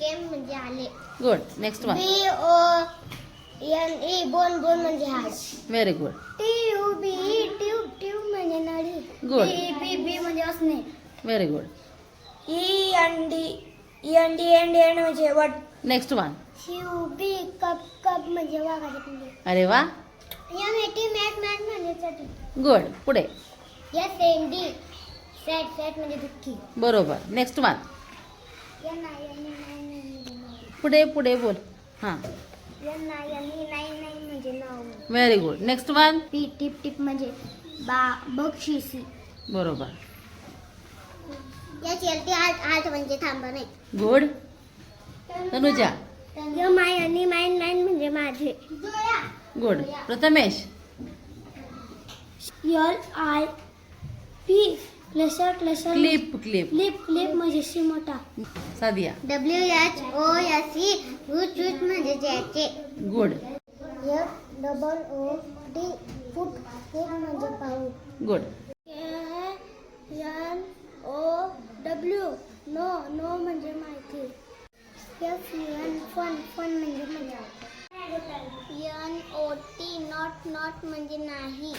केम म्हणजे आले. Good next one B O N E bone bone म्हणजे हात very good T U B E tube tube म्हणजे नळी. Good. बी बी बी म्हणजे असणे. Very good E N D E N D N D N म्हणजे वट next one शिव B cup cup म्हणजे वाघाचे पिंजरे अरे वा. या मेटी मॅट मॅट म्हणजे चटी गुड पुढे. S N D sad sad म्हणजे दुःखी. बरोबर. Next one N I N E nine nine म्हणजे नाव पुढे पुढे बोल. हाँ. Very good next one P tip tip म्हणजे बा बक्षिसी बरोबर. या चलती आठ आठ म्हणजे थांबा नाही. गुड तनुजा. नाईन म्हणजे माझे. गुड प्रथमेश. आय पी क्लेसर क्लेसर क्लिप क्लिप क्लिप क्लिप म्हणजे सिमोटा Sadia. W H O S E root root म्हणजे ज्याचे good F double O D foot foot म्हणजे पाऊल good N O W know know म्हणजे माहिती एफ़ एन फन फन म्हणजे मज़ा N O T not not म्हणजे नाही।